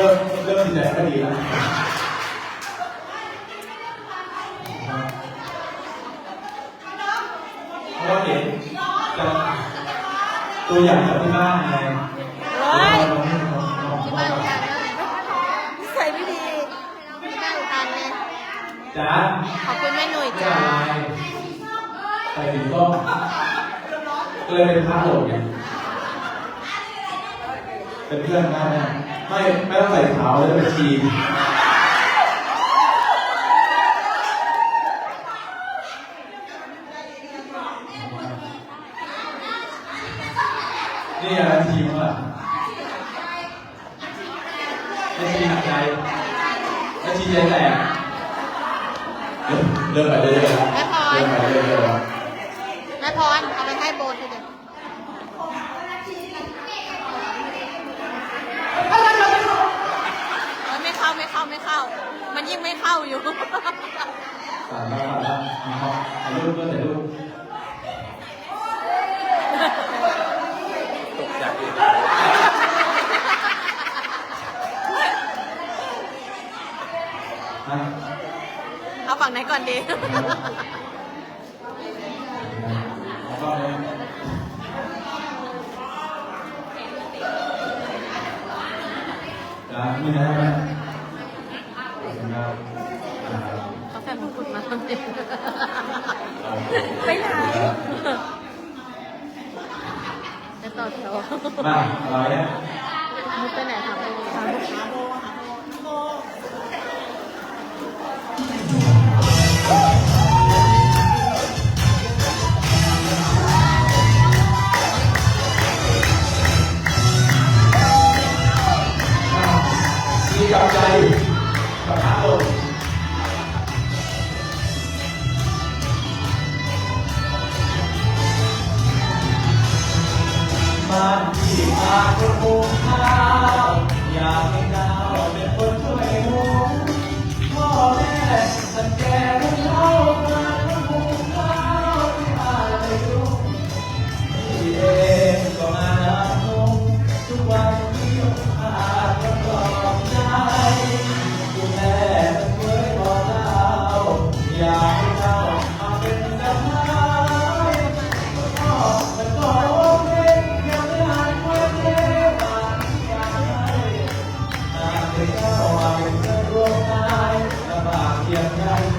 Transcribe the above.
ริ่มเริ่มจิตใจก็ดีแล้วเพราะว่าเห็นจากตัวอย่างจากที่บ้านไงเฮ้องให้ลองลองที่บ้านอุทานนะนิสัยไม่ดีที่บ้านอุทานไงจ้าขอบคุณแม่หนุ่ยจ้าไรใส่ถึงต้มก็เลยเป็นพระโหลดไง เป็นเพื่อนกันนะไม่ไม่ต้องใส่ขาวเลยเป็นทีมนี่อะไรทีมอะไม่ทีหักใจไม่ทีใจแตกเริ่มไปเรื่อยๆแล้วเริ่มไปเรื่อยๆแล้วแม่พรเอาไปให้โบนทีเดียวเฮ้ยไม่เข้าไม่เข้าไม่เข้า มันยิ่งไม่เข้าอยู่ สามแล้วสามแล้วมีห้องถ่ายรูปด้วยถ่ายรูปตกใจฮะเอาฝั่งไหนก่อนดี แล้วก็เลยจ้ามีอะไรไหม ไปไหนจะต่อแถวมาอะไรเนี่ยมุกไปไหนคะไปถามลูกค้า มำบ